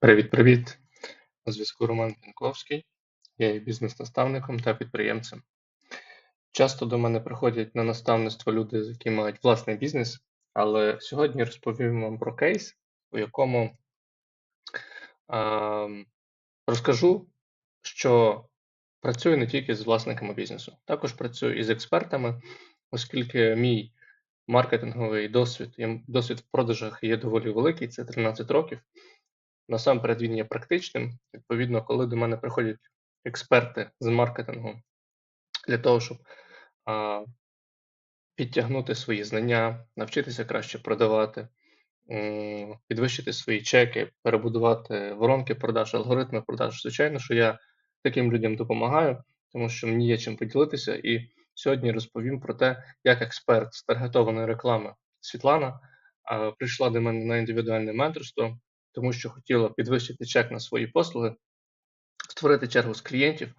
Привіт-привіт! На зв'язку Роман Пінковський. Я є бізнес-наставником та підприємцем. Часто до мене приходять на наставництво люди, які мають власний бізнес, але сьогодні розповім вам про кейс, у якому а, розкажу, що працюю не тільки з власниками бізнесу, також працюю і з експертами, оскільки мій маркетинговий досвід, досвід в продажах є доволі великий, це 13 років. Насамперед він є практичним. Відповідно, коли до мене приходять експерти з маркетингу для того, щоб а, підтягнути свої знання, навчитися краще продавати, підвищити свої чеки, перебудувати воронки продаж, алгоритми продаж. Звичайно, що я таким людям допомагаю, тому що мені є чим поділитися. І сьогодні розповім про те, як експерт з таргетованої реклами Світлана прийшла до мене на індивідуальне менторство тому що хотіла підвищити чек на свої послуги, створити чергу з клієнтів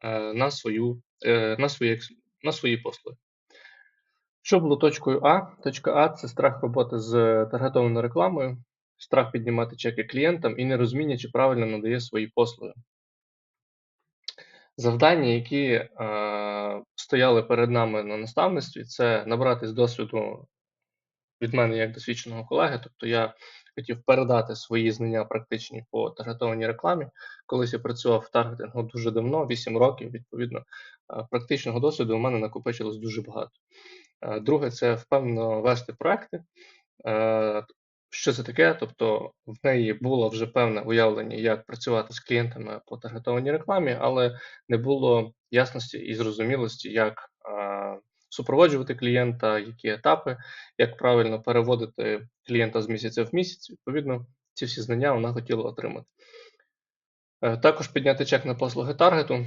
е, на свою, е, на, свої, на свої послуги. Що було точкою А? Точка А це страх роботи з таргетованою рекламою, страх піднімати чеки клієнтам і нерозуміння, чи правильно надає свої послуги. Завдання, які е, стояли перед нами на наставництві, це набрати з досвіду від мене як досвідченого колеги. Тобто я хотів передати свої знання практичні по таргетованій рекламі. Колись я працював в таргетингу дуже давно, 8 років. Відповідно, практичного досвіду у мене накопичилось дуже багато. Друге, це впевнено вести проекти. Що це таке? Тобто в неї було вже певне уявлення, як працювати з клієнтами по таргетованій рекламі, але не було ясності і зрозумілості, як супроводжувати клієнта, які етапи, як правильно переводити клієнта з місяця в місяць. Відповідно, ці всі знання вона хотіла отримати. Е, також підняти чек на послуги таргету,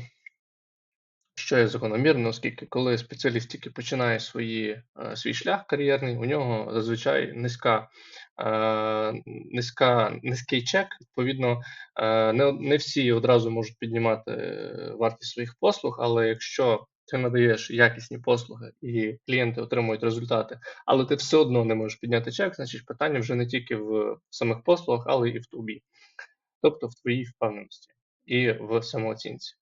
що є закономірно, оскільки коли спеціаліст тільки починає свої, е, свій шлях кар'єрний, у нього зазвичай низька, е, низька, низький чек. Відповідно, не, не всі одразу можуть піднімати вартість своїх послуг, але якщо ти надаєш якісні послуги і клієнти отримують результати, але ти все одно не можеш підняти чек, значить питання вже не тільки в самих послугах, але і в тобі, тобто в твоїй впевненості і в самооцінці.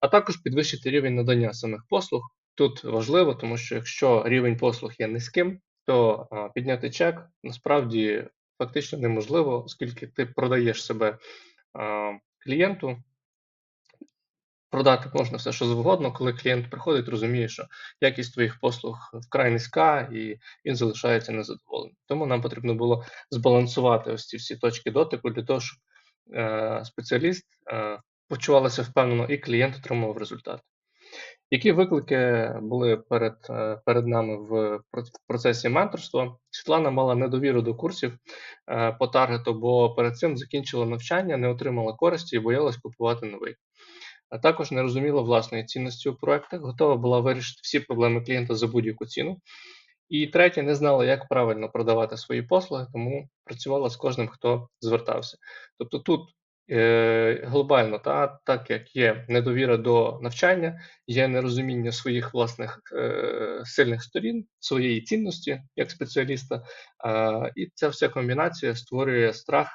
А також підвищити рівень надання самих послуг. Тут важливо, тому що якщо рівень послуг є низьким, то підняти чек насправді фактично неможливо, оскільки ти продаєш себе клієнту продати можна все, що завгодно, коли клієнт приходить, розуміє, що якість твоїх послуг вкрай низька, і він залишається незадоволеним. Тому нам потрібно було збалансувати ось ці всі точки дотику для того, щоб е, спеціаліст е, почувалася впевнено, і клієнт отримував результат. Які виклики були перед е, перед нами в процесі менторства? Світлана мала недовіру до курсів е, по таргету, бо перед цим закінчила навчання, не отримала користі і боялась купувати новий а також не розуміла власної цінності у проектах, готова була вирішити всі проблеми клієнта за будь-яку ціну. І третє, не знала, як правильно продавати свої послуги, тому працювала з кожним, хто звертався. Тобто тут е, глобально, та, так як є недовіра до навчання, є нерозуміння своїх власних е, сильних сторін, своєї цінності як спеціаліста, е, і ця вся комбінація створює страх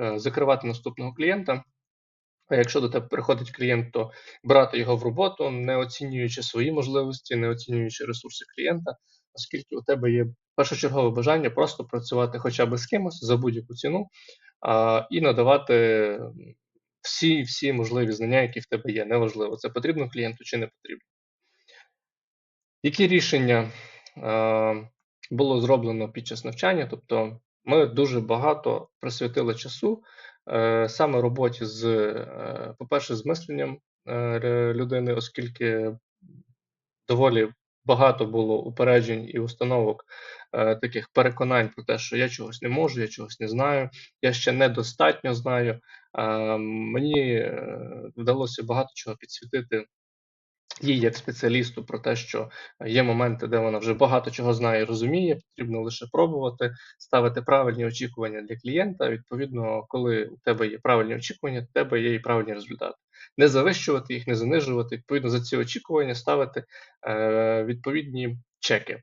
е, закривати наступного клієнта. А якщо до тебе приходить клієнт, то брати його в роботу, не оцінюючи свої можливості, не оцінюючи ресурси клієнта, оскільки у тебе є першочергове бажання просто працювати хоча б з кимось за будь-яку ціну а, і надавати всі всі можливі знання, які в тебе є. Неважливо, це потрібно клієнту чи не потрібно. Які рішення а, було зроблено під час навчання? Тобто ми дуже багато присвятили часу саме роботі з, е, по-перше, з мисленням е, людини, оскільки доволі багато було упереджень і установок таких переконань про те, що я чогось не можу, я чогось не знаю, я ще недостатньо знаю. Мені вдалося багато чого підсвітити їй як спеціалісту про те, що є моменти, де вона вже багато чого знає і розуміє, потрібно лише пробувати, ставити правильні очікування для клієнта. Відповідно, коли у тебе є правильні очікування, у тебе є і правильні результати. Не завищувати їх, не занижувати. Відповідно, за ці очікування ставити е, відповідні чеки.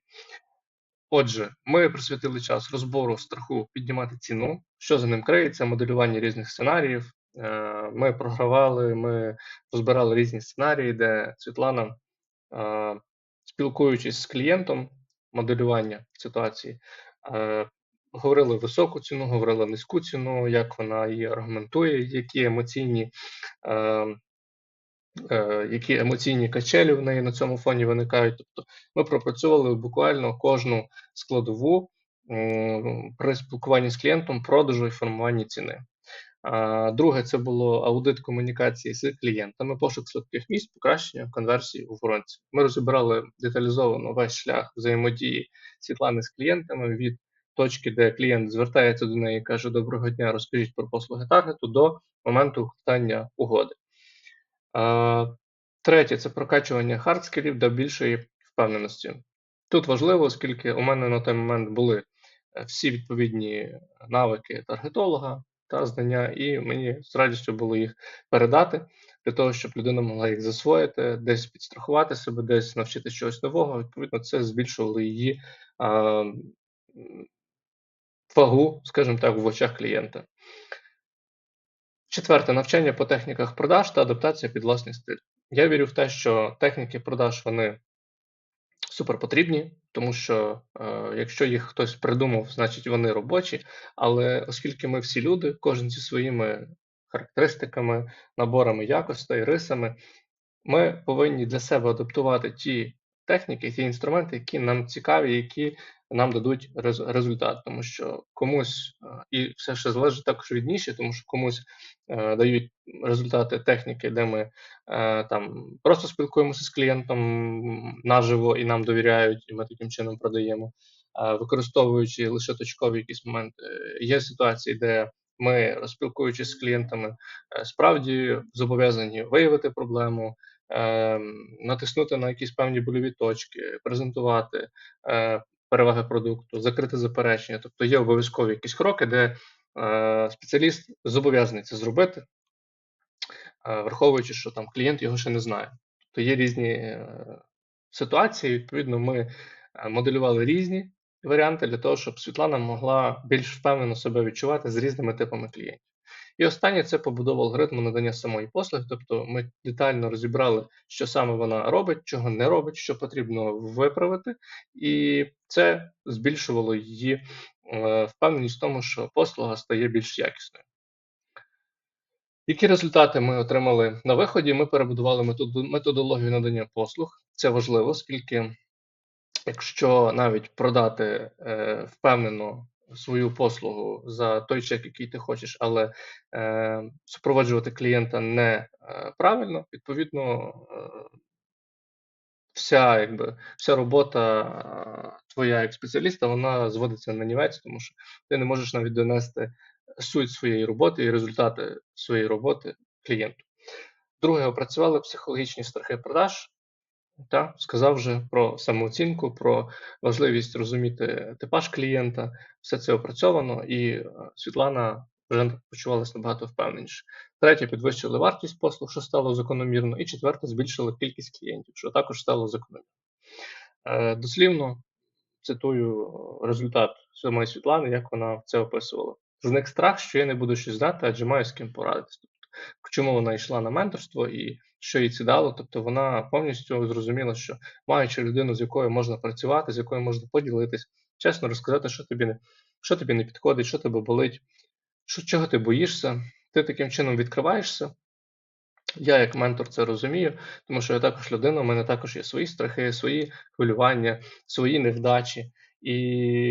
Отже, ми присвятили час розбору страху піднімати ціну, що за ним криється, моделювання різних сценаріїв. Е, Ми програвали, ми розбирали різні сценарії, де Світлана, е, спілкуючись з клієнтом, моделювання ситуації, е, говорили високу ціну, говорила низьку ціну, як вона її аргументує, які емоційні. які емоційні качелі в неї на цьому фоні виникають. Тобто ми пропрацьовували буквально кожну складову при спілкуванні з клієнтом, продажу і формуванні ціни. Друге, це було аудит комунікації з клієнтами, пошук слабких місць, покращення конверсії у воронці. Ми розібрали деталізовано весь шлях взаємодії Світлани з клієнтами від точки, де клієнт звертається до неї і каже: Доброго дня, розкажіть про послуги таргету до моменту укладання угоди. Третє це прокачування хардскілів до більшої впевненості. Тут важливо, оскільки у мене на той момент були е, всі відповідні навики таргетолога та знання, і мені з радістю було їх передати для того, щоб людина могла їх засвоїти, десь підстрахувати себе, десь навчити чогось нового. Відповідно, це збільшувало її а, вагу, скажімо так, в очах клієнта. Четверте навчання по техніках продаж та адаптація під власний стиль. Я вірю в те, що техніки продаж вони супер потрібні, тому що е, якщо їх хтось придумав, значить вони робочі. Але оскільки ми всі люди, кожен зі своїми характеристиками, наборами якостей, рисами, ми повинні для себе адаптувати ті техніки, ті інструменти, які нам цікаві, які нам дадуть рез- результат. Тому що комусь е, і все ще залежить також від ніші, тому що комусь е, дають результати техніки, де ми е, там просто спілкуємося з клієнтом наживо і нам довіряють, і ми таким чином продаємо. Використовуючи лише точкові якісь моменти, є ситуації, де ми, спілкуючись з клієнтами, справді зобов'язані виявити проблему, натиснути на якісь певні больові точки, презентувати е, переваги продукту, закрити заперечення. Тобто є обов'язкові якісь кроки, де е, спеціаліст зобов'язаний це зробити, е, враховуючи, що там клієнт його ще не знає. Тобто є різні ситуації. Відповідно, ми моделювали різні варіанти для того, щоб Світлана могла більш впевнено себе відчувати з різними типами клієнтів. І останнє це побудова алгоритму надання самої послуги. Тобто ми детально розібрали, що саме вона робить, чого не робить, що потрібно виправити, і це збільшувало її е, впевненість в тому, що послуга стає більш якісною. Які результати ми отримали на виході? Ми перебудували методологію надання послуг. Це важливо, оскільки якщо навіть продати е, впевнено свою послугу за той чек, який ти хочеш, але е, супроводжувати клієнта не е, відповідно, е, вся, якби, вся робота е, твоя як спеціаліста, вона зводиться на нівець, тому що ти не можеш навіть донести суть своєї роботи і результати своєї роботи клієнту. Друге, опрацювали психологічні страхи продаж. Та, сказав вже про самооцінку, про важливість розуміти типаж клієнта. Все це опрацьовано, і е, Світлана вже почувалася набагато впевненіше. Третє, підвищили вартість послуг, що стало закономірно. І четверте, збільшили кількість клієнтів, що також стало закономірно. Е, Дослівно цитую е, результат самої Світлани, як вона це описувала. Зник страх, що я не буду щось знати, адже маю з ким порадитися. Тобто, чому вона йшла на менторство і що їй це дало? Тобто вона повністю зрозуміла, що маючи людину, з якою можна працювати, з якою можна поділитись, чесно розказати, що тобі не, що тобі не підходить, що тебе болить, що, чого ти боїшся, ти таким чином відкриваєшся. Я як ментор це розумію, тому що я також людина, у мене також є свої страхи, свої хвилювання, свої невдачі. І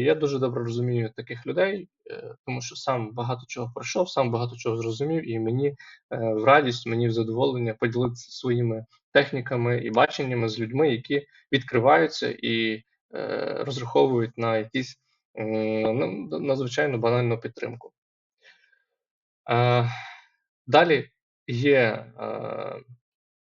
я дуже добре розумію таких людей, е, тому що сам багато чого пройшов, сам багато чого зрозумів, і мені е, в радість, мені в задоволення поділитися своїми техніками і баченнями з людьми, які відкриваються і е, розраховують на якісь надзвичайно банальну підтримку. Далі є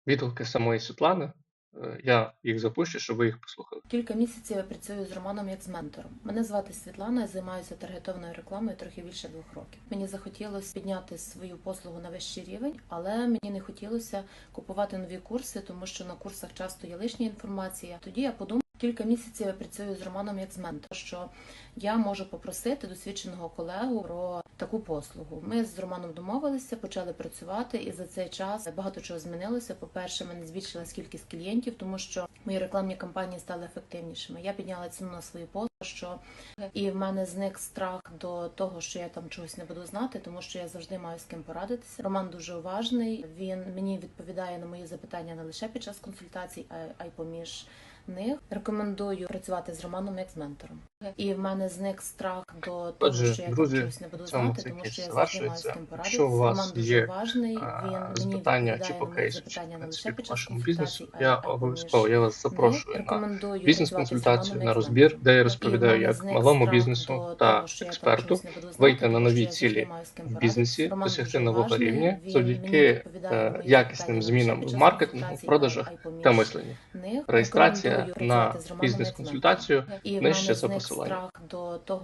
відгуки самої Світлани. Е, Я їх запущу, щоб ви їх послухали. Кілька місяців я працюю з Романом як з ментором. Мене звати Світлана, я займаюся таргетованою рекламою трохи більше двох років. Мені захотілося підняти свою послугу на вищий рівень, але мені не хотілося купувати нові курси, тому що на курсах часто є лишня інформація. Тоді я подумала, Кілька місяців я працюю з Романом як з ментором, що я можу попросити досвідченого колегу про таку послугу. Ми з Романом домовилися, почали працювати, і за цей час багато чого змінилося. По-перше, мене збільшилась кількість клієнтів, тому що мої рекламні кампанії стали ефективнішими. Я підняла ціну на свої послуги, що і в мене зник страх до того, що я там чогось не буду знати, тому що я завжди маю з ким порадитися. Роман дуже уважний. Він мені відповідає на мої запитання не лише під час консультацій, а й поміж них. Рекомендую працювати з Романом як з ментором. І в мене зник страх до того, Отже, що я друзі, чогось не буду знати, тому що я завжди маю з Якщо у вас дуже є, уважний. а, Він мені запитання чи по кейсу, чи запитання не лише під вашому бізнесу, я обов'язково я вас запрошую на бізнес-консультацію, на розбір, де я розповідаю, як малому бізнесу та експерту вийти на нові цілі в бізнесі, досягти нового рівня завдяки е, якісним змінам в маркетингу, продажах та мисленні. Реєстрація на бізнес-консультацію нижче мене за страх до того,